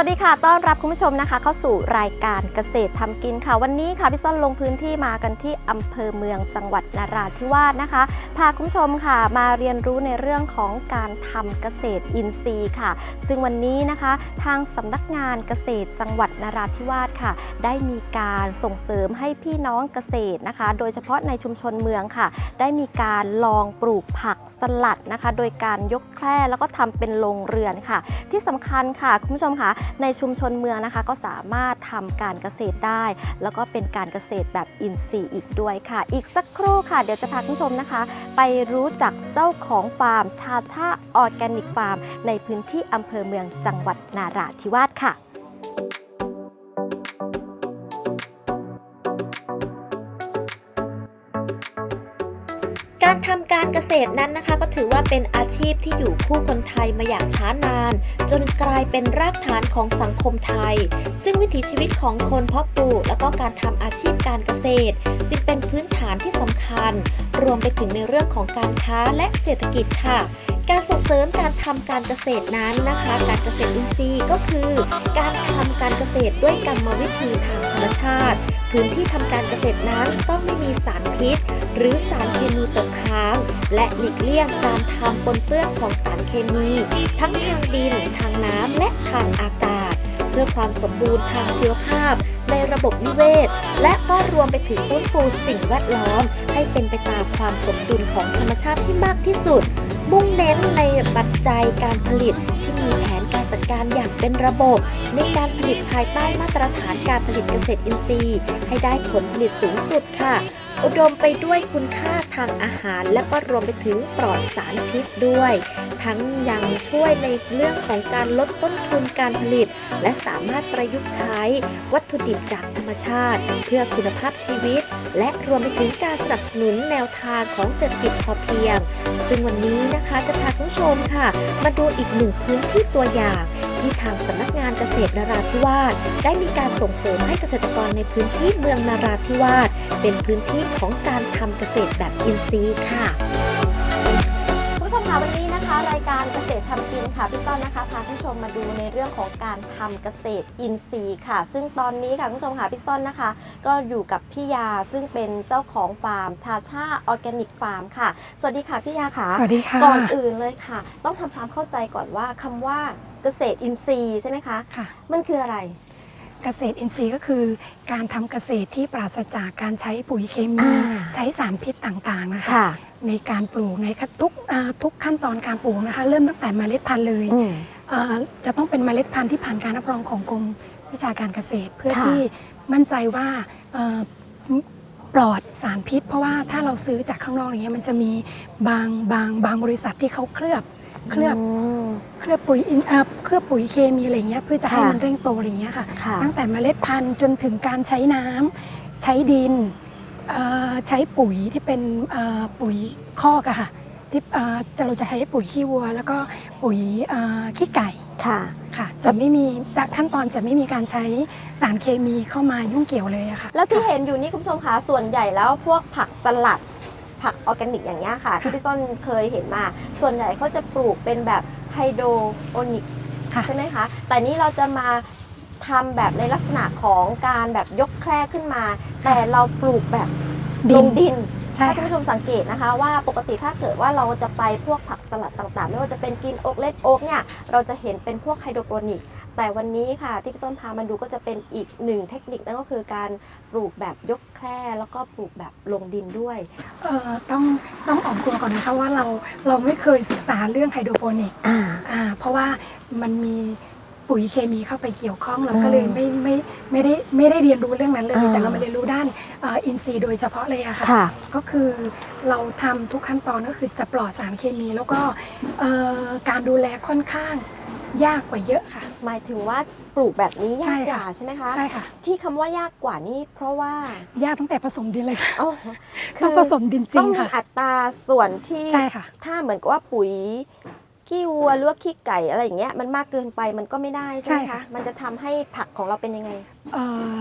วัสดีค่ะ ต้อนรับคุณผู้ชมนะคะ เข้าสู่รายการเกษตรทำกินค่ะ วันนี้ค่ะพี่ส้นลงพื้นที่มากันที่อำเภอเมืองจังหวัดนราธิวาสนะคะ พาคุณผู้ชมค่ะ มาเรียนรู้ในเรื่องของการทำเกษตรอินทรีย์ค่ะ ซึ่งวันนี้นะคะ ทางสำนักงานเกษตรจังหวัดนราธิวาสค่ะ ได้มีการส่งเสริมให้พี่น้องเกษตรนะคะ โดยเฉพาะในชุมชนเมืองค่ะ ได้มีการลองปลูกผักสลัดนะคะ โดยการยกแคร่แล้วก็ทำเป็นโรงเรือนค่ะ ที่สำคัญค่ะคุณผู้ชมค่ะในชุมชนเมืองนะคะก็สามารถทำการเกษตรได้ แล้วก็เป็นการเกษตรแบบอินทรีย์อีกด้วยค่ะ อีกสักครู่ค่ะ เดี๋ยวจะพาคุณผู้ชมนะคะ ไปรู้จักเจ้าของฟาร์ม ชาชาออร์แกนิกฟาร์ม ในพื้นที่อำเภอเมืองจังหวัดนาราธิวาสค่ะ การทำการเกษตรนั้นนะคะ ก็ถือว่าเป็นอาชีพที่อยู่คู่คนไทยมาอย่างช้านาน จนกลายเป็นรากฐานของสังคมไทย ซึ่งวิถีชีวิตของคนเพาะปลูกและก็การทำอาชีพการเกษตร จึงเป็นพื้นฐานที่สำคัญ รวมไปถึงในเรื่องของการค้าและเศรษฐกิจค่ะ การส่งเสริมการทำการเกษตรนั้นนะคะ การเกษตรอินทรีย์ก็คือ การทำการเกษตรด้วยกรรมวิธีทางธรรมชาติ พื้นที่ทำการเกษตรนั้นต้องไม่มีสารพิษ หรือสารเคมีตกค้าง และหลีกเลี่ยงการทำปนเปื้อนของสารเคมี ทั้งทางดิน ทางน้ำและทางอากาศ พื่อความสมบูรณ์ทางชีวภาพ ในระบบนิเวศ และก็รวมไปถึงฟื้นฟูสิ่งแวดล้อม ให้เป็นไปตามความสมดุลของธรรมชาติที่มากที่สุด มุ่งเน้นในปัจจัยการผลิตที่มีแผนการจัดการอย่างเป็นระบบ ในการผลิตภายใต้มาตรฐานการผลิตเกษตรอินทรีย์ ให้ได้ผลผลิตสูงสุดค่ะ อุดมไปด้วยคุณค่าทางอาหาร และก็รวมไปถึงปลอดสารพิษด้วย ทั้งยังช่วยในเรื่องของการลดต้นทุนการผลิต และสามารถประยุกต์ใช้วัตถุดิบจากธรรมชาติ เพื่อคุณภาพชีวิต และรวมไปถึงการสนับสนุนแนวทางของเศรษฐกิจพอเพียง ซึ่งวันนี้นะคะจะพาคุณผู้ชมค่ะ มาดูอีกหนึ่งพื้นที่ตัวอย่าง ที่ทางสำนักงานเกษตรนราธิวาสได้มีการส่งเสริมให้เกษตรกรในพื้นที่เมืองนราธิวาสเป็นพื้นที่ของการทำเกษตรแบบอินทรีย์ค่ะคุณผู้ชมคะวันนี้นะคะ รายการเกษตรทำกินค่ะพี่ต้นนะคะพาคุณผู้ชมมาดูในเรื่องของการทำเกษตรอินทรีย์ค่ะ ซึ่งตอนนี้ค่ะคุณผู้ชมค่ะพี่ต้นนะคะ ก็อยู่กับพี่ยาซึ่งเป็นเจ้าของฟาร์ม ชาชาออร์แกนิกฟาร์มค่ะ สวัสดีค่ะพี่ยาค่ะสวัสดีค่ะก่อนอื่นเลยค่ะ ต้องทำความเข้าใจก่อนว่าคำว่า เกษตรอินทรีย์ใช่ไหมคะ ค่ะ มันคืออะไร เกษตรอินทรีย์ก็คือการทำเกษตรที่ปราศจากการใช้ปุ๋ยเคมี อ่า ใช้สารพิษต่างๆนะคะค่ะในการปลูกในทุกอ่าทุกขั้นตอนการปลูกนะคะ เริ่มตั้งแต่เมล็ดพันธุ์เลยอืม เอ่อจะต้องเป็นเมล็ดพันธุ์ที่ผ่านการรับรองของกรมวิชาการเกษตร เพื่อค่ะ ที่มั่นใจว่าเอ่อปลอดสารพิษ เพราะว่าถ้าเราซื้อจากข้างนอกอย่างเงี้ยมันจะมีบางบางบางบริษัทที่เขาเคลือบ เคลือบมเคลือบปุ๋ยอินเอ่อเคลือบปุ๋ยเคมีอะไรเงี้ยเพื่อจะให้ค่ะมันเร่งโตอะไรเงี้ยค่ะค่ะ ตั้งแต่เมล็ดพันธุ์จนถึงการใช้น้ำใช้ดินเอ่อใช้ปุ๋ยที่เป็นเอ่อปุ๋ยคอกอะค่ะที่เอ่อจะเราจะใช้ปุ๋ยขี้วัว แล้วก็ปุ๋ยเอ่อขี้ไก่ค่ะค่ะ จะไม่มีจากขั้นตอนจะไม่มีการใช้สารเคมีเข้ามายุ่งเกี่ยวเลยอะค่ะ แล้วที่เห็นอยู่นี่คุณผู้ชมคะส่วนใหญ่แล้วพวกผักสลัด ผักออร์แกนิกอย่างเงี้ยค่ะ ที่พี่ต้นเคยเห็นมา ส่วนใหญ่เขาจะปลูกเป็นแบบไฮโดรโปนิกค่ะใช่ไหมคะ แต่นี้เราจะมาทำแบบในลักษณะของการแบบยกแคร่ขึ้นมา แต่เราปลูกแบบลดินงดิน ใช่ถ้าคุณผู้ชมสังเกตนะคะว่าปกติถ้าเกิดว่าเราจะไปพวกผักสลัดต่างๆ ไม่ว่าจะเป็นกินโอ๊กเลดโอ๊กเนี่ยเราจะเห็นเป็นพวกไฮโดรโปนิก แต่วันนี้ค่ะที่พี่ส้มพามาดูก็จะเป็นอีกหนึ่งเทคนิคนั่นก็คือการปลูกแบบยกแคร่แล้วก็ปลูกแบบลงดินด้วยเอ่อต้องต้องออกตัวก่อนนะคะว่าเราเราไม่เคยศึกษาเรื่องไฮโดรโปนิกอ่าอ่าเพราะว่ามันมี ปุ๋ยเคมีเข้าไปเกี่ยวข้องเราก็เลยไม่ไม่ไม่ได้ไม่ได้เรียนรู้เรื่องนั้นเลยอ่าแต่เรามาเรียนรู้ด้านเอ่ออินทรีย์โดยเฉพาะเลยอะค่ะค่ะก็คือเราทำทุกขั้นตอนก็คือจะปลอดสารเคมีแล้วก็เอ่อการดูแลค่อนข้างยากกว่าเยอะค่ะ หมายถึงว่าปลูกแบบนี้ใช่ยากกค่ะว่าใช่ไหมคะใช่ค่ะ ที่คำว่ายากกว่านี่เพราะว่ายากตั้งแต่ผสมดินเลยค่ะอ๋อต้องผสมดินจริต้องงมีค่ะอัตราส่วนที่ใช่ค่ะ ถ้าเหมือนกับว่าปุ๋ย ขี้วัวหรือว่าขี้ไก่อะไรอย่างเงี้ยมันมากเกินไปมันก็ไม่ได้ใช่ไหมใช่คะค่ะ มันจะทำให้ผักของเราเป็นยังไงเอ่อ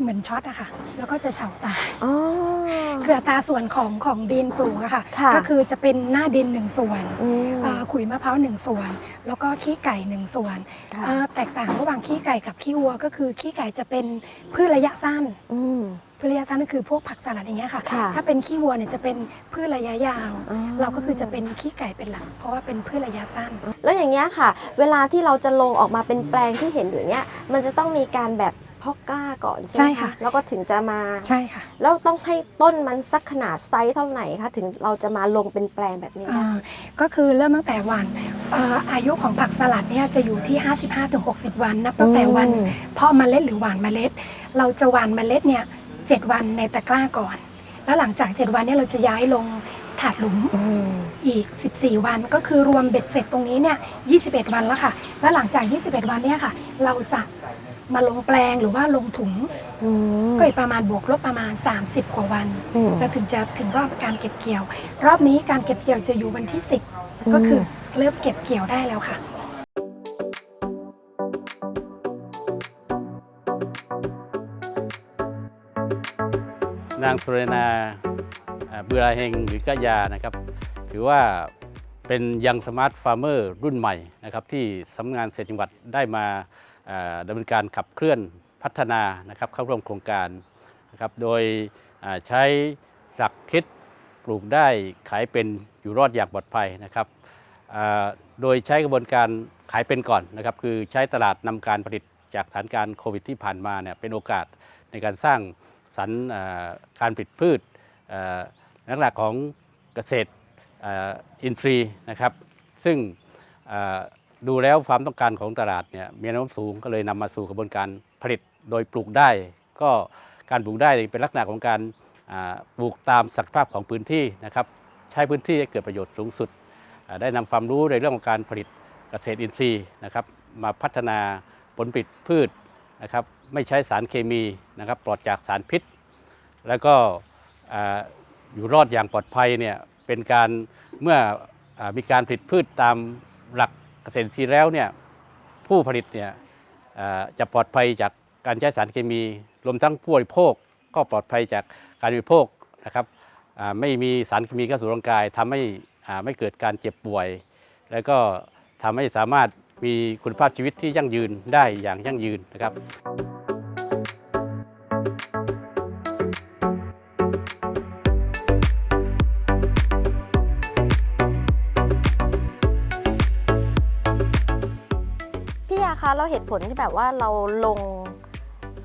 เหมือนช็อตอะค่ะ แล้วก็จะเฉาตายอ๋อ คืออัตราส่วนของของดินปลูกอะค่ะ ค่ะ ก็คือจะเป็นหน้าดินหนึ่งส่วนอืม เอ่อขุยมะพร้าวหนึ่งส่วน แล้วก็ขี้ไก่หนึ่งส่วนค่ะ เอ่อแตกต่างระหว่างขี้ไก่กับขี้วัว ก็คือขี้ไก่จะเป็นพืชระยะสั้น อืม พืชระยะสั้นก็คือพวกผักสลัดอย่างเงี้ยค่ะ ค่ะถ้าเป็นขี้วัวเนี่ยจะเป็นพืชระยะยาว อ๋อ เราก็คือจะเป็นขี้ไก่เป็นหลัก เพราะว่าเป็นพืชระยะสั้น แล้วอย่างเงี้ยค่ะ เวลาที่เราจะลงออกมาเป็นแปลงที่เห็นอยู่เนี้ยมันจะต้องมีการแบบเพาะกล้าก่อนใช่ไหมใช่ค่ะ แล้วก็ถึงจะมาใช่ค่ะแล้วต้องให้ต้นมันสักขนาดไซส์เท่าไหร่คะถึงเราจะมาลงเป็นแปลงแบบนี้ได้ อ่าก็คือเริ่มตั้งแต่วันเอ่ออายุของผักสลัดเนี่ยจะอยู่ที่ 55-60 วันนับตั้งแต่วัน อืม เพาะเมล็ดหรือหว่านเมล็ด เราจะหว่านเมล็ดเนี่ย 7 วันในตะกร้าก่อน แล้วหลังจาก 7 วันเนี่ยเราจะย้ายลงถาดหลุมอืมอีก 14 วันก็คือรวมเบ็ดเสร็จตรงนี้เนี่ย21 วันแล้วค่ะ แล้วหลังจาก 21 วันเนี่ยค่ะ เราจะมาลงแปลงหรือว่าลงถุงอืมก็อีกประมาณบวกลบประมาณ 30 กว่าวันอืมแล้วถึงจะถึงรอบการเก็บเกี่ยว รอบนี้การเก็บเกี่ยวจะอยู่วันที่ 10 ก็คือเริ่มเก็บเกี่ยวได้แล้วค่ะ นางสุรนาอ่าบุราเฮงหรือกะยานะครับ ถือว่าเป็นยังสมาร์ทฟาร์มเมอร์รุ่นใหม่นะครับที่สำนักงานเศรษฐจังหวัดได้มาดำเนินการขับเคลื่อนพัฒนานะครับเข้าร่วมโครงการนะครับโดยใช้หลักคิดปลูกได้ขายเป็นอยู่รอดอย่างปลอดภัยนะครับโดยใช้กระบวนการขายเป็นก่อนนะครับคือใช้ตลาดนำการผลิตจากสถานการณ์โควิดที่ผ่านมาเนี่ยเป็นโอกาสในการสร้าง สรรการผลิตพืชลักษณะของเกษตรอินทรีย์นะครับ ซึ่งดูแล้วความต้องการของตลาดเนี่ยมีแนวโน้มสูงก็เลยนำมาสู่กระบวนการผลิตโดยปลูกได้ ก็การปลูกได้เป็นลักษณะของการปลูกตามศักยภาพของพื้นที่นะครับใช้พื้นที่ให้เกิดประโยชน์สูงสุด ได้นำความรู้ในเรื่องของการผลิตเกษตรอินทรีย์นะครับมาพัฒนาผลผลิตพืช นะครับไม่ใช้สารเคมีนะครับปลอดจากสารพิษ แล้วก็อ่าอยู่รอดอย่างปลอดภัยเนี่ยเป็นการเมื่ออมีการผลิตพืชตามหลักเกษตรทีแล้วเนี่ยผู้ผลิตเนี่ยจะปลอดภัยจากการใช้สารเคมี รวมทั้งผู้บริโภคก็ปลอดภัยจากการบริโภคนะครับไม่มีสารเคมีเข้าสู่ร่างกายทำให้ไม่เกิดการเจ็บป่วย แล้วก็ทำให้สามารถ มีคุณภาพชีวิตที่ยั่งยืนได้อย่างยั่งยืนนะครับพี่ยาคะเราเหตุผลที่แบบว่าเราลง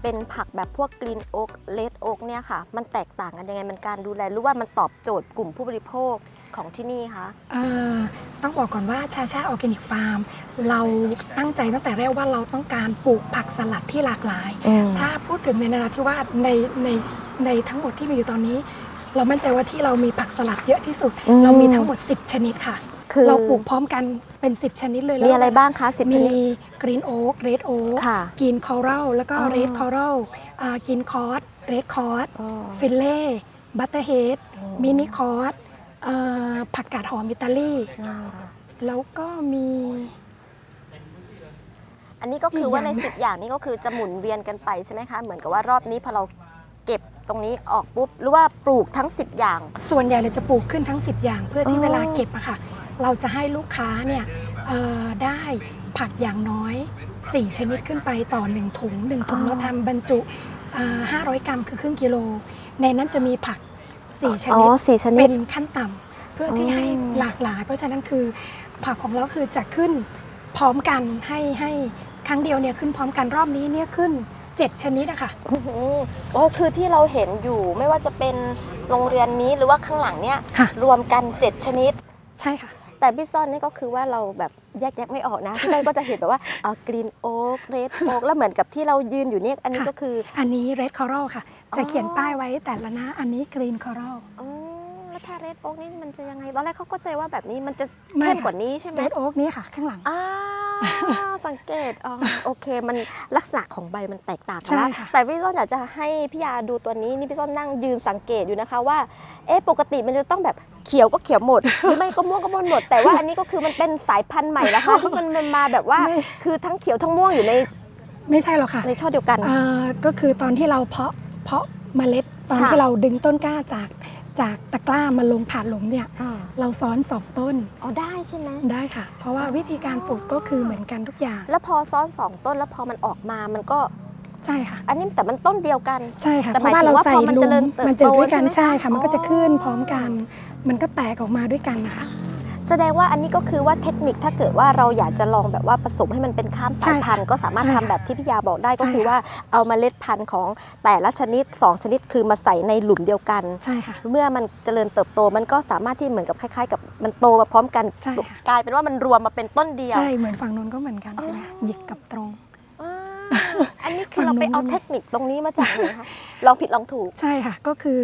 เป็นผักแบบพวกกรีนโอ๊กเลดโอ๊กเนี่ยค่ะ มันแตกต่างกันยังไงมันการดูแลหรือว่ามันตอบโจทย์กลุ่มผู้บริโภค ของที่นี่คะ เอ่อต้องบอกก่อนว่าชาชาออร์แกนิกฟาร์มเราตั้งใจตั้งแต่แรกว่าเราต้องการปลูกผักสลัดที่หลากหลาย ถ้าพูดถึงในนราธิวาสในในในทั้งหมดที่มีอยู่ตอนนี้ เรามั่นใจว่าที่เรามีผักสลัดเยอะที่สุด อืมเรามีทั้งหมด 10 ชนิดค่ะ คือ เราปลูกพร้อมกันเป็น 10 ชนิดเลยแล้วมีอะไรบ้างคะสิบชมีนิด กรีนโอ๊กเรดโอ๊กค่ะกินคอรัลแล้วก็อ๋อ เรดคอรัลกินคอร์สเรดคอร์ส อ๋อ ฟิลเล่ บัตเตอร์เฮดอ๋อมินิคอร์ส ผักกาดหอมอิตาลีอ่าแล้วก็มีอันนี้ก็คือว่าในอีกอย่างสิบอย่างนี้ก็คือจะหมุนเวียนกันไปใช่ไหมคะ เหมือนกับว่ารอบนี้พอเราเก็บตรงนี้ออกปุ๊บ หรือว่าปลูกทั้ง 10 อย่าง ส่วนใหญ่เราจะปลูกขึ้นทั้ง 10 อย่าง เพื่ออ๋ที่อเวลาเก็บอะค่ะ เราจะให้ลูกค้าเนี่ยเอ่อได้ผักอย่างน้อย 4 ชนิดขึ้นไปต่อ 1 ถุง 1 ถุงเราทำบรรจุอ่า500 กรัมคือครึ่งกิโล ในนั้นจะมีผักสี่ชอ๋อนิดสี่ชนิเป็ดนขั้นต่ำเพื่อที่อ๋อให้หลากหลาย เพราะฉะนั้นคือผักของเราคือจะขึ้นพร้อมกันให้ให้ครั้งเดียวเนี่ยขึ้นพร้อมกันรอบนี้เนี่ยขึ้น 7 ชนิดอะค่ะอื้อหืออ๋อคือที่เราเห็นอยู่ไม่ว่าจะเป็นโรงเรียนนี้หรือว่าข้างหลังเนี่ยค่ะ รวมกัน 7 ชนิด ใช่ค่ะ แต่พี่ซ่อนนี่ก็คือว่าเราแบบแยกแยะไม่ออกนะพี่ต้นก็จะเห็นแบบว่าเอากรีนโอ๊กเรดโอ๊กแล้วเหมือนกับที่เรายืนอยู่เนี่ยอันนี้ค่ะ ก็คือ อันนี้ red coral ค่ะ จะอ๋อเขียนป้ายไว้แต่ละหน้าอันนี้ green coral อ๋อ แล้วถ้าเรดโอ๊กนี่มันจะยังไงตอนแรกเขาก็ใจว่าแบบนี้มันจะไม่เข้มค่ะกว่านี้ใช่ไหม red oak นี่ค่ะ ข้างหลังอ่าสังเกตอ๋อโอเค มันลักษณะของใบมันแตกต่างกันใช่แล้วค่ะแต่พี่ส้นอยากจะให้พี่ยาดูตัวนี้นี่พี่ส้นนั่งยืนสังเกตอยู่นะคะว่าเอ๊ะปกติมันจะต้องแบบเขียวก็เขียวหมดหรือไม่ก็ม่วงก็ม่วงหมด แต่ว่าอันนี้ก็คือมันเป็นสายพันธุ์ใหม่นะคะที่มันมันมาแบบว่าไม่คือทั้งเขียวทั้งม่วงอยู่ในไม่ใช่หรอกค่ะในช่อเดียวกันเอ่อก็คือตอนที่เราเพาะเพาะเมล็ดตอนค่ะที่เราดึงต้นกล้าจาก จากตะกร้ามาลงถาดหลุมเนี่ยอ่าเราซ้อนสองต้นอ๋อได้ใช่ไหมได้ค่ะ เพราะว่าวิธีการปลูกก็คือเหมือนกันทุกอย่างแล้วพอซ้อนสองต้นแล้วพอมันออกมามันก็ ใช่ค่ะ อันนี้แต่มันต้นเดียวกัน ใช่ค่ะแต่เพราะว่าหมายถึเรางว่าใส่พอมันลุเจมริญเติบมันจะด้วยกันโตใช่ไหมคะใช่ค่ะ มันก็จะขึ้นอ๋อพร้อมกัน มันก็แตกออกมาด้วยกันนะคะ แสดงว่าอันนี้ก็คือว่าเทคนิคถ้าเกิดว่าเราอยากจะลองแบบว่าผสมให้มันเป็นข้ามสายพันธุ์ก็สามารถใช่ทำค่ะแบบที่พี่ยาบอกได้ก็ใช่คือค่ะว่าเอาเมล็ดพันธุ์ของแต่ละชนิด 2 ชนิดคือมาใส่ในหลุมเดียวกันใช่ค่ะเมื่อมันเจริญเติบโตมันก็สามารถที่เหมือนกับคล้ายๆ กับมันโตมาพร้อมกันใช่ค่ะกลายเป็นว่ามันรวมมาเป็นต้นเดียวใช่เหมือนฝั่งนู้นก็เหมือนกันอ๋อใช่ไหมหยิกกับตรงอ่าอันนี้คือเราฝั่งนู้ไปนเอาเทคนิคตรงนี้มาจากไหนคะลองผิดลองถูกใช่ค่ะก็คือ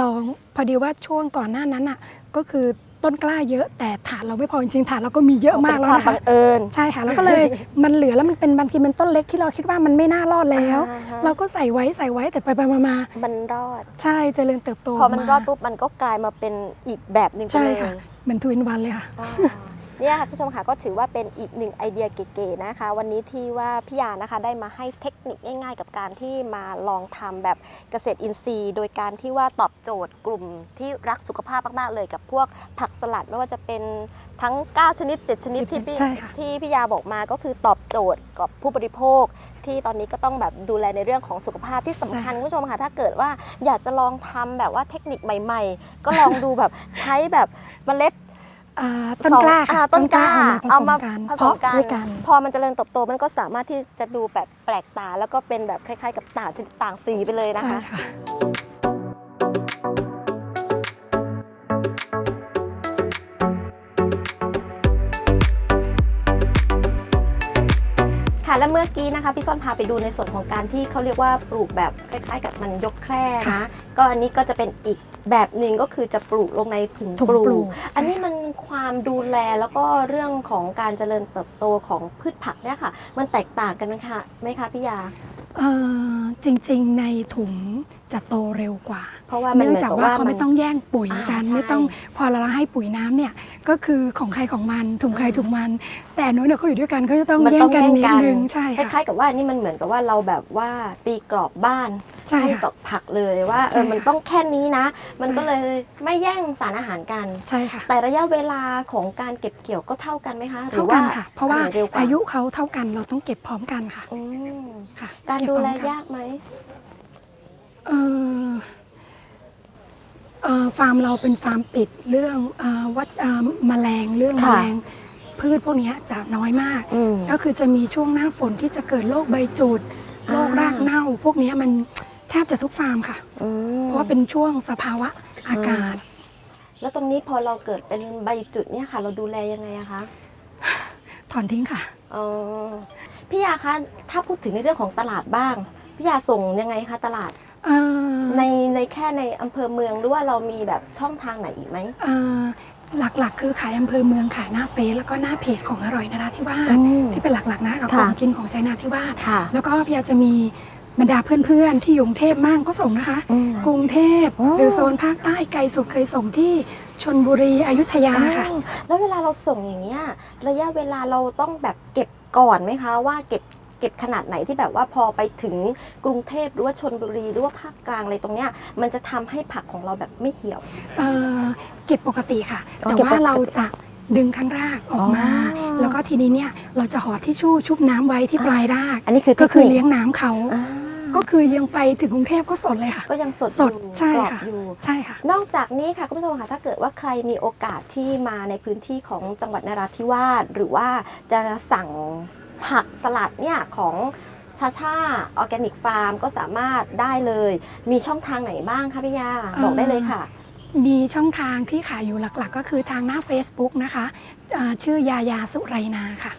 ลองพอดีว่าช่วงก่อนหน้านั้นอะก็คือ ต้นกล้าเยอะแต่ฐานเราไม่พอจริงๆฐานเราก็มีเยอะมากเป็นแล้วความนะบัคะงเอิญใช่ค่ะแล้วก็เลยมันเหลือแล้วมันเป็นบางทีเป็นต้นเล็กที่เราคิดว่ามันไม่น่ารอดแล้วอ่าฮะเราก็ใส่ไว้ใส่ไว้แต่ไปไปมามามันรอด ใช่เจริญเติบโตพอมันารอดปุ๊บมันก็กลายมาเป็นอีกแบบหนึ่งไปใช่เลยค่ะเหมือนทวินวันเลยค่ะอ่า เนี่ยค่ะผู้ชมค่ะก็ถือว่าเป็นอีกหนึ่งไอเดียเก๋ๆนะคะ วันนี้ที่ว่าพี่ยานะคะได้มาให้เทคนิคง่าย ๆ กับการที่มาลองทำแบบเกษตรอินทรีย์ โดยการที่ว่าตอบโจทย์กลุ่มที่รักสุขภาพมากๆเลยกับพวกผักสลัดไม่ว่าจะเป็นทั้ง 9 ชนิด 7 ชนิดที่พี่ใช่ค่ะที่พี่ยาบอกมาก็คือตอบโจทย์กับผู้บริโภค ที่ตอนนี้ก็ต้องแบบดูแลในเรื่องของสุขภาพที่สำคัญคุณผู้ชมค่ะถ้าเกิดว่าอยากจะลองทำแบบว่าเทคนิคใหม่ ๆ ก็ลองดูแบบใช้แบบเมล็ด อ่าต้นกล้าอ่ค่ะต้นกล้าเอามาผสมกันผเพสมราะกันด้วยกัน พอมันจเจริญเติบโตมันก็สามารถที่จะดูแบบแปลกตา แล้วก็เป็นแบบคล้ายๆ กับต่างชนิดต่างสีไปเลยนะใช่คะค่ะ ค่ะและเมื่อกี้นะคะพี่ซ่อนพาไปดูในส่วนของการที่เขาเรียกว่าปลูกแบบคล้าย ๆ กับมันยกแคร่นะค่ะก็อันนี้ก็จะเป็นอีก แบบหนึ่งก็คือจะปลูกลงในถุงถุงปลูปลูกกอันนี้ใช่ค่ะมันความดูแลแล้วก็เรื่องของการเจริญเติบโตของพืชผักเนี่ยค่ะ มันแตกต่างกันไหมคะไหมคะพี่ยาเอ่อจริงๆในถุงจะโตเร็วกว่า เพราะว่ามันเนื่องเหมือนจากกับว่าว่าเขามัไม่นต้องแย่งปุ๋ยกันอ่าใช่ไม่ต้องพอเราให้ปุ๋ยน้ำเนี่ยก็คือของใครของมันถุงใครถุงมัน แต่อันนู้นเนี่ยเขาอยู่ด้วยกันเขาจะต้องมันแย่ต้องงกันแย่งนิดกันนึงใช่คค่ะล้ายๆกับว่านี่มันเหมือนกับว่าเราแบบว่าตีกรอบบ้าน ใช่ให้ค่ะกับผักเลยว่าเอใช่อมันค่ะต้องแค่นี้นะ มันใช่ก็เลยไม่แย่งสารอาหารกัน ใช่ค่ะ แต่ระยะเวลาของการเก็บเกี่ยวก็เท่ากันไหมคะหรืเท่าอกันค่ะ เพราะว่าอันไหนเร็วกว่าอายุเขาเท่ากันเราต้องเก็บพร้อมกันค่ะอืมค่ะการเบดูพร้อแลมกันยากไหมเอ่อเอ่อฟาร์มเราเป็นฟาร์มปิดเรื่องเอ่อวัดเอ่อแมลงเรื่องแมลงพืชพวกเนี้ยจะน้อยมาก อืม ก็คือจะมีช่วงหน้าฝนที่จะเกิดโรคใบจูดอ่า โรครากเน่า พวกเนี้ยมัน แทบจะทุกฟาร์มค่ะ อืมเพราะว่าเป็นช่วงสภาวะอากาศ แล้วตรงนี้พอเราเกิดเป็นใบจุดเนี่ยค่ะ เราดูแลยังไงอะคะถอนทิ้งค่ะ อ๋อพี่ยาคะถ้าพูดถึงในเรื่องของตลาดบ้าง พี่ยาส่งยังไงคะตลาด เอ่อในในแค่ในอำเภอเมืองหรือว่าเรามีแบบช่องทางไหนอีกไหม เอ่อหลักๆ คือขายอำเภอเมืองขายหน้าเฟซแล้วก็หน้าเพจของอร่อยนราธิวาสอืมที่เป็นหลักๆนะกับขค่ะ องกินของชัยนาทธิวาสค่ะ แล้วก็พี่ยาจะมี บรรดาเพื่อนๆ ที่อยู่กรุงเทพมั่งก็ส่งนะคะ อืมกรุงเทพอ๋อ หรือโซนภาคใต้ไกลสุดเคยส่งที่ชนบุรีอยุธยาค่ะ อ๋อแล้วเวลาเราส่งอย่างเงี้ยระยะเวลาเราต้องแบบเก็บก่อนไหมคะ ว่าเก็บเก็บขนาดไหนที่แบบว่าพอไปถึงกรุงเทพหรือว่าชนบุรีหรือว่าภาคกลางอะไรตรงเนี้ยมันจะทำให้ผักของเราแบบไม่เหี่ยว เอ่อเก็บปกติค่ะ อ๋อแต่เก็บปว่ากติเราจะดึงทั้งรากออกมา อ๋อแล้วก็ทีนี้เนี่ยเราจะห่อทิชชู่ชุบน้ำไว้ที่ปลายรากอันนี้คือก็คือทคนิเลี้ยงน้ำเขา อ่า ก็คือยังไปถึงกรุงเทพก็สดเลยค่ะ ก็ยังสดสดอยู่ใช่กรอบค่ะ อยู่ ใช่ค่ะ นอกจากนี้ค่ะคุณผู้ชมค่ะถ้าเกิดว่าใครมีโอกาสที่มาในพื้นที่ของจังหวัดนราธิวาสหรือว่าจะสั่งผักสลัดเนี่ยของชาชาออร์แกนิกฟาร์มก็สามารถได้เลย มีช่องทางไหนบ้างคะพี่ยาเอ่อบอกได้เลยค่ะ มีช่องทางที่ขายอยู่หลักๆ ก็คือทางหน้า Facebook นะคะอ่าชื่อยายาสุไรนาค่ะ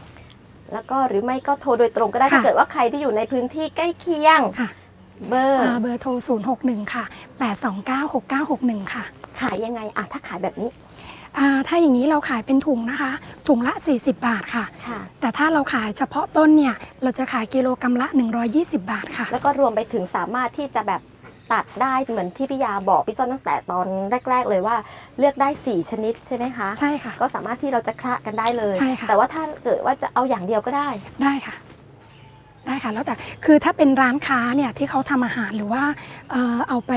แล้วก็หรือไม่ก็โทรโดยตรงก็ได้ค่ะ ถ้าเกิดว่าใครที่อยู่ในพื้นที่ใกล้เคียงค่ะเบอร์อ่าเบอร์โทร 061 ค่ะ 829 6961 ค่ะขายยังไงอะถ้าขายแบบนี้อ่าถ้าอย่างนี้เราขายเป็นถุงนะคะ ถุงละ 40 บาทค่ะ ค่ะ แต่ถ้าเราขายเฉพาะต้นเนี่ย เราจะขายกิโลกรัมละ 120 บาทค่ะ แล้วก็รวมไปถึงสามารถที่จะแบบ ตัดได้เหมือนที่พี่ยาบอกพี่ซ่อนตั้งแต่ตอนแรก ๆ เลยว่าเลือกได้ 4 ชนิดใช่ไหมคะ ใช่ค่ะ ก็สามารถที่เราจะคละกันได้เลย ใช่ค่ะ แต่ว่าถ้าเกิดว่าจะเอาอย่างเดียวก็ได้ ได้ค่ะ ได้ค่ะ แล้วแต่คือถ้าเป็นร้านค้าเนี่ยที่เขาทำอาหารหรือว่าเอ่อเอาไป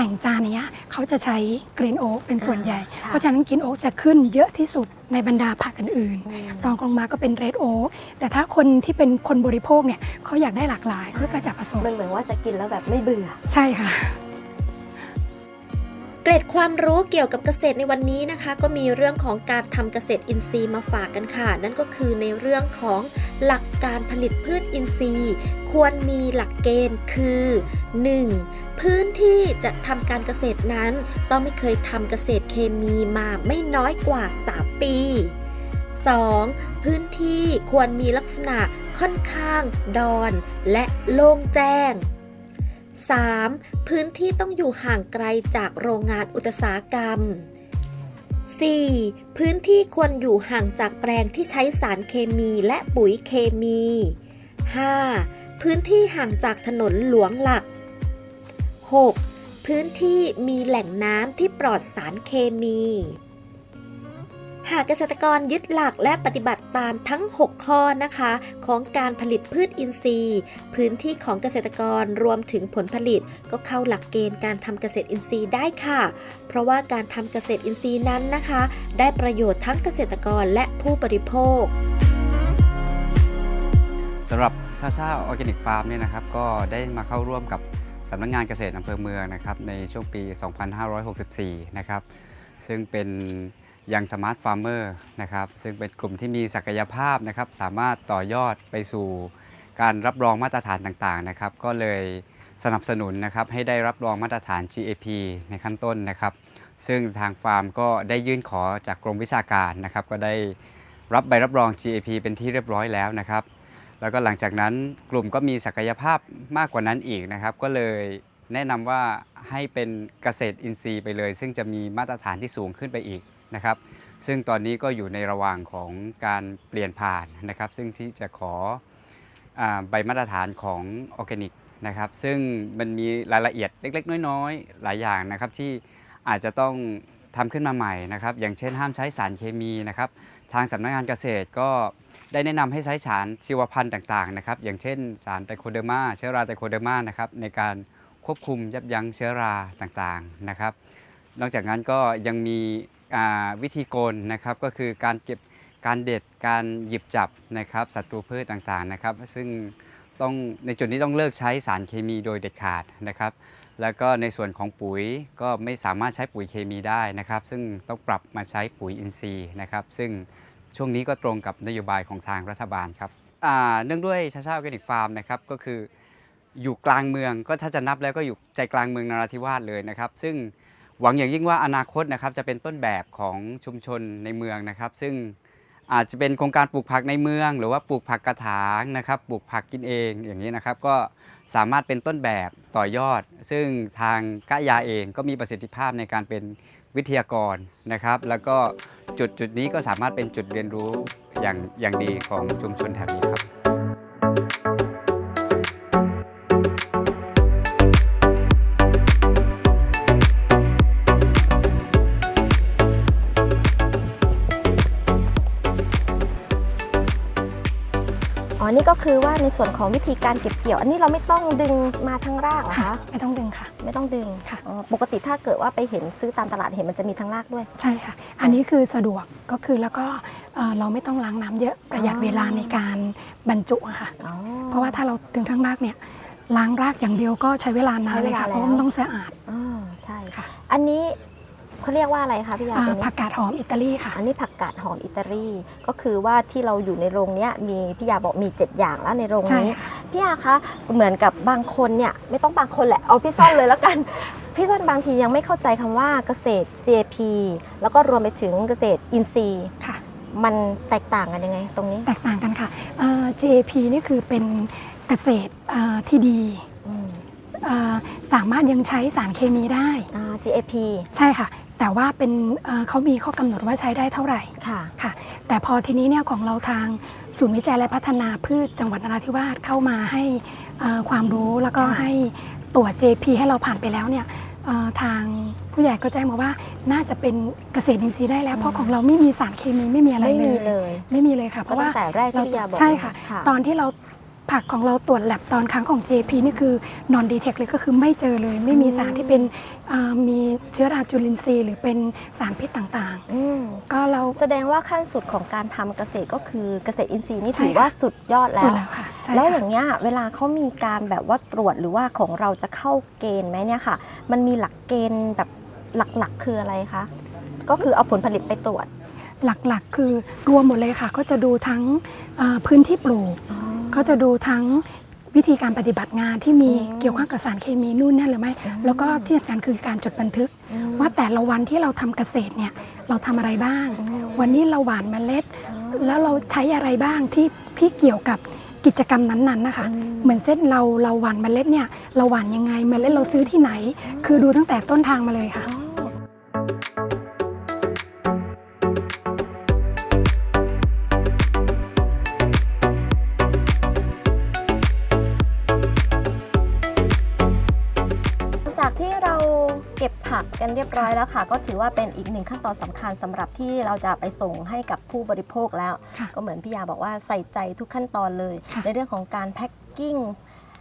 แต่งจานเนี้ยเขาจะใช้กรีนโอ๊กเป็นส่วนใหญ่อ่าค่ะเพราะฉะนั้นกรีนโอ๊กจะขึ้นเยอะที่สุดในบรรดาผักอื่นๆรองลงมาก็เป็นเรดโอ๊กแต่ถ้าคนที่เป็นคนบริโภคเนี่ยเขาอยากได้หลากหลายเขาก็จะผสมมันเหมือนว่าจะกินแล้วแบบไม่เบื่อ ใช่ค่ะ เกร็ดความรู้เกี่ยวกับเกษตรในวันนี้นะคะ ก็มีเรื่องของการทำเกษตรอินทรีย์มาฝากกันค่ะ นั่นก็คือในเรื่องของหลักการผลิตพืชอินทรีย์ ควรมีหลักเกณฑ์คือ 1. พื้นที่จะทำการเกษตรนั้น ต้องไม่เคยทำเกษตรเคมีมาไม่น้อยกว่า 3 ปี 2. พื้นที่ควรมีลักษณะค่อนข้างดอนและโล่งแจ้ง 3. พื้นที่ต้องอยู่ห่างไกลจากโรงงานอุตสาหกรรม 4. พื้นที่ควรอยู่ห่างจากแปลงที่ใช้สารเคมีและปุ๋ยเคมี 5. พื้นที่ห่างจากถนนหลวงหลัก 6. พื้นที่มีแหล่งน้ำที่ปลอดสารเคมี หากเกษตรกรยึดหลักและปฏิบัติตามทั้ง 6 ข้อนะคะ ของการผลิตพืชอินทรีย์ พื้นที่ของเกษตรกรรวมถึงผลผลิต ก็เข้าหลักเกณฑ์การทำเกษตรอินทรีย์ได้ค่ะ เพราะว่าการทำเกษตรอินทรีย์นั้นนะคะ ได้ประโยชน์ทั้งเกษตรกรและผู้บริโภคสำหรับชาชาออร์แกนิกฟาร์มเนี่ยนะครับก็ได้มาเข้าร่วมกับสำนักงานเกษตรอำเภอเมืองนะครับในช่วงปี 2564 นะครับซึ่งเป็น ยังสมาร์ทฟาร์มเมอร์นะครับซึ่งเป็นกลุ่มที่มีศักยภาพนะครับสามารถต่อยอดไปสู่การรับรองมาตรฐานต่างๆนะครับก็เลยสนับสนุนนะครับให้ได้รับรองมาตรฐาน GAP ในขั้นต้นนะครับ ซึ่งทางฟาร์มก็ได้ยื่นขอจากกรมวิชาการนะครับ ก็ได้รับใบรับรอง GAP เป็นที่เรียบร้อยแล้วนะครับ แล้วก็หลังจากนั้นกลุ่มก็มีศักยภาพมากกว่านั้นอีกนะครับ ก็เลยแนะนำว่าให้เป็นเกษตรอินทรีย์ไปเลย ซึ่งจะมีมาตรฐานที่สูงขึ้นไปอีก นะครับ ซึ่งตอนนี้ก็อยู่ในระหว่างของการเปลี่ยนผ่านนะครับ ซึ่งที่จะขออใบมาตรฐานของออร์แกนิกนะครับซึ่งมันมีรายละเอียดเล็ก ๆ น้อย ๆ หลายอย่างนะครับที่อาจจะต้องทำขึ้นมาใหม่นะครับ อย่างเช่นห้ามใช้สารเคมีนะครับ ทางสำนักงานเกษตรก็ได้แนะนำให้ใช้สารชีวพันธุ์ต่างๆนะครับ อย่างเช่นสารไตรโคเดอร์มาเชื้อราไตรโคเดอร์มานะครับในการควบคุมยับยั้งเชื้อราต่างๆนะครับ นอกจากนั้นก็ยังมี วิธีโกลนะครับก็คือการเก็บการเด็ดการหยิบจับนะครับศัตรูพืชต่างๆนะครับ ซึ่งต้องในจุดนี้ต้องเลิกใช้สารเคมีโดยเด็ดขาดนะครับ แล้วก็ในส่วนของปุ๋ยก็ไม่สามารถใช้ปุ๋ยเคมีได้นะครับ ซึ่งต้องปรับมาใช้ปุ๋ยอินทรีย์นะครับ ซึ่งช่วงนี้ก็ตรงกับนโยบายของทางรัฐบาลครับเนื่องด้วยชาชาออร์แกนิกฟาร์มนะครับก็คืออยู่กลางเมืองก็ถ้าจะนับแล้วก็อยู่ใจกลางเมืองนราธิวาสเลยนะครับ ซึ่ง หวังอย่างยิ่งว่าอนาคตนะครับจะเป็นต้นแบบของชุมชนในเมืองนะครับ ซึ่งอาจจะเป็นโครงการปลูกผักในเมือง หรือว่าปลูกผักกระถางนะครับปลูกผักกินเองอย่างนี้นะครับ ก็สามารถเป็นต้นแบบต่อยอด ซึ่งทางกะยาเองก็มีประสิทธิภาพในการเป็นวิทยากรนะครับ แล้วก็จุดจุดนี้ก็สามารถเป็นจุดเรียนรู้อย่างอย่างดีของชุมชนแถบนี้ครับ อ๋อ นี่ก็คือว่าในส่วนของวิธีการเก็บเกี่ยว อันนี้เราไม่ต้องดึงมาทั้งรากเหรอค่ะคะไม่ต้องดึงค่ะ ไม่ต้องดึงค่ะอ๋อปกติถ้าเกิดว่าไปเห็นซื้อตามตลาดเห็นมันจะมีทั้งรากด้วย ใช่ค่ะ อันนี้คือสะดวกก็คือแล้วก็เอ่อเราไม่ต้องล้างน้ำเยอะประหยัดอ๋อเวลาในการบรรจุอะค่ะอ๋อเพราะว่าถ้าเราดึงทั้งรากเนี่ยล้างรากอย่างเดียวก็ใช้เวลานานเลยค่ะใช้เวลาเพราะว่าแล้วมันต้องสะอาดอ่าใช่ค่ะ อันนี้ เขาเรียกว่าอะไรคะพี่ยาอ่าตัวนี้ผักกาดหอมอิตาลีค่ะ อันนี้ผักกาดหอมอิตาลีก็คือว่าที่เราอยู่ในโรงเนี้ยมีพี่ยาบอกมี 7 อย่างแล้วในโรงใช่นี้ค่ะพี่ยาคะเหมือนกับบางคนเนี่ยไม่ต้องบางคนแหละเอาพี่ซ่อนเลยแล้วกันพี่ซ่อนบางทียังไม่เข้าใจคำว่าเกษตร JP แล้วก็รวมไปถึงเกษตรอินทรีย์ค่ะมันแตกต่างกันยังไงตรงนี้แตกต่างกันค่ะเอ่อ GAP นี่คือเป็นเกษตรเอ่อที่ดีอืมเอ่อสามารถยังใช้สารเคมีได้อ่า GAP ใช่ค่ะ แต่ว่าเป็นเอ่อเขามีข้อกำหนดว่าใช้ได้เท่าไหร่ค่ะค่ะ แต่พอทีนี้เนี่ยของเราทางศูนย์วิจัยและพัฒนาพืชจังหวัดนราธิวาสเข้ามาให้เอ่อความรู้แล้วก็ค่ะให้ตรวจ JP ให้เราผ่านไปแล้วเนี่ยเอ่อทางผู้ใหญ่ก็แจ้งมาว่าน่าจะเป็นเกษตรอินทรีย์ได้แล้ว เพราะของเราไม่มีสารเคมีไม่มีอะไรไม่เลมียเลย ไม่มีเลยค่ะ เพก็ราะตั้ว่างแต่แรกที่พี่ยาบอกใช่ค่ะค่ะ ตอนที่เรา ผักของเราตรวจแลบตอนครั้งของ JP นี่คือนอนดีเทคเลยก็คือไม่เจอเลย ไม่มีอืมสารที่เป็นอ่ามีเชื้อราจุลินทรีย์หรือเป็นสารพิษต่างอืมๆ ก็เรา แสดงว่าขั้นสุดของการทำเกษตรก็คือเกษตรอินทรีย์นี่ใช่ถือค่ะ ว่าสุดยอดแล้สุวดแล้วค่ะใช่แล้วอค่ะย่างเงี้ยเวลาเขามีการแบบว่าตรวจหรือว่าของเราจะเข้าเกณฑ์ไหมเนี่ยค่ะ มันมีหลักเกณฑ์แบบหลักๆ คืออะไรคะ ก็คือเอาผลผลิตไปตรวจ หลักๆ คือรวมหมดเลยค่ะ ก็จะดูทั้งเอ่อพื้นที่ปลูก เขาจะดูทั้งวิธีการปฏิบัติงานที่มีอืมเกี่ยวข้องกับสารเคมีนู่นนั่นหรือไม่อืมแล้วก็ที่สำคัญคือการจดบันทึก ว่าแต่ละวันที่เราทำเกษตรเนี่ยเราทำอะไรบ้าง วันนี้เราหว่านเมล็ด แล้วเราใช้อะไรบ้างที่ที่เกี่ยวกับกิจกรรมนั้นๆนะคะอืมเหมือนเส้นเราเราหว่านเมล็ดเนี่ยเราหว่านยังไงเมล็ดเราซื้อที่ไหน คือดูตั้งแต่ต้นทางมาเลยค่ะ ผักกันเรียบร้อยแล้วค่ะ ก็ถือว่าเป็นอีกหนึ่งขั้นตอนสำคัญสำหรับที่เราจะไปส่งให้กับผู้บริโภคแล้วค่ะก็เหมือนพี่ยาบอกว่าใส่ใจทุกขั้นตอนเลยค่ะในเรื่องของการแพ็คกิ้ง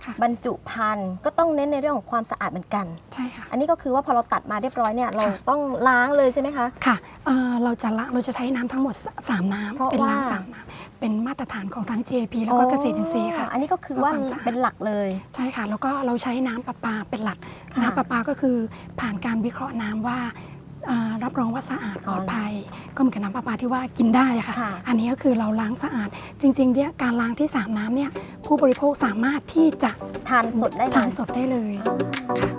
ค่ะ บรรจุภัณฑ์ก็ต้องเน้นในเรื่องของความสะอาดเหมือนกัน ใช่ค่ะ อันนี้ก็คือว่าพอเราตัดมาเรียบร้อยเนี่ยเราค่ะต้องล้างเลยใช่ไหมคะ ค่ะเอ่อเราจะละเราจะใช้น้ำทั้งหมด 3 น้ำเพราะเป็นล้างว่า สามน้ำเป็นมาตรฐานของทั้ง GAP แล้วก็เกษตรอินทรีย์ค่ะ อันนี้ก็คือว่าเพื่อความสะอาด เป็นหลักเลย ใช่ค่ะ แล้วก็เราใช้น้ำประปาเป็นหลัก ค่ะ น้ำประปาก็คือผ่านการวิเคราะห์น้ำว่าเอ่อ รับรองว่าสะอาดอ๋ปอลอดภัย ก็เหมือนกับน้ำประปาที่ว่ากินได้อะค่ะค่ะ อันนี้ก็คือเราล้างสะอาด จริงๆเนี่ยการล้างที่3น้ำเนี่ยผู้บริโภคสามารถที่จะทานสดได้เลยทานสดได้เลยค่ะ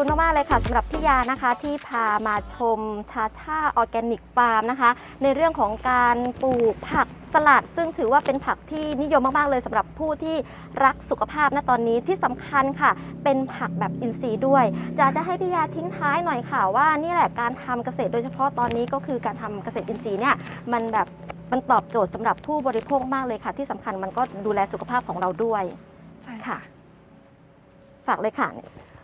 คุณมากๆเลยค่ะสำหรับพี่ยานะคะที่พามาชมชาชาออร์แกนิกฟาร์มนะคะ ในเรื่องของการปลูกผักสลัด ซึ่งถือว่าเป็นผักที่นิยมมากๆเลยสำหรับผู้ที่รักสุขภาพณตอนนี้ที่สำคัญค่ะ เป็นผักแบบอินทรีย์ด้วย จะจะให้พี่ยาทิ้งท้ายหน่อยค่ะว่านี่แหละการทำเกษตรโดยเฉพาะตอนนี้ก็คือการทำเกษตรอินทรีย์เนี่ยมันแบบมันตอบโจทย์สำหรับผู้บริโภคมากเลยค่ะ ที่สำคัญมันก็ดูแลสุขภาพของเราด้วยใช่ค่ะ ฝากเลยค่ะเอ่อ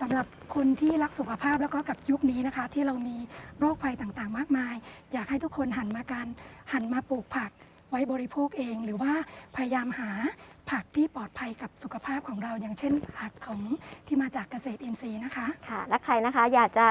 สำหรับคนที่รักสุขภาพแล้วก็กับยุคนี้นะคะ ที่เรามีโรคภัยต่างๆ มากมาย อยากให้ทุกคนหันมาการหันมาปลูกผักไว้บริโภคเอง หรือว่าพยายามหาผักที่ปลอดภัยกับสุขภาพของเราอย่างเช่นผักของที่มาจากเกษตรอินทรีย์นะคะ ค่ะ และใครนะคะอยากจะ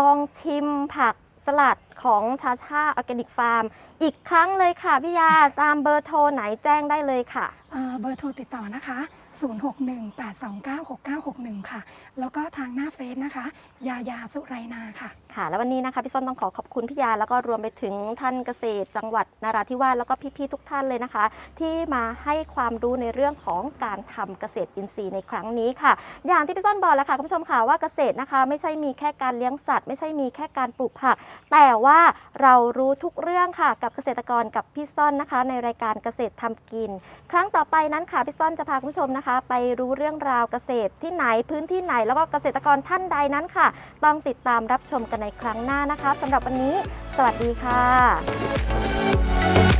ลองชิมผักสลัดของชาชาออร์แกนิกฟาร์ม อีกครั้งเลยค่ะพี่ยาตามเบอร์โทรไหนแจ้งได้เลยค่ะ เอ่อเบอร์โทรติดต่อนะคะ 0618296961 ค่ะ แล้วก็ทางหน้าเฟซนะคะ ยายาสุไรนาค่ะ ค่ะ แล้ววันนี้นะคะพี่ส้นต้องขอขอบคุณพี่ยา แล้วก็รวมไปถึงท่านเกษตร จังหวัดนาราธิวาสแล้วก็พี่ๆทุกท่านเลยนะคะ ที่มาให้ความรู้ในเรื่องของการทำเกษตรอินทรีย์ในครั้งนี้ค่ะ อย่างที่พี่ส้นบอกแล้วค่ะคุณผู้ชมค่ะว่าเกษตรนะคะ ไม่ใช่มีแค่การเลี้ยงสัตว์ ไม่ใช่มีแค่การปลูกผัก แต่ว่าเรารู้ทุกเรื่องค่ะ กับเกษตรกรกับพี่ซ่อนนะคะ ในรายการเกษตรทำกิน ครั้งต่อไปนั้นค่ะพี่ซ่อนจะพาคุณผู้ชมนะคะนะคะ ไปรู้เรื่องราวเกษตรที่ไหนพื้นที่ไหน แล้วก็เกษตรกรท่านใดนั้นค่ะ ต้องติดตามรับชมกันในครั้งหน้านะคะสำหรับวันนี้ สวัสดีค่ะ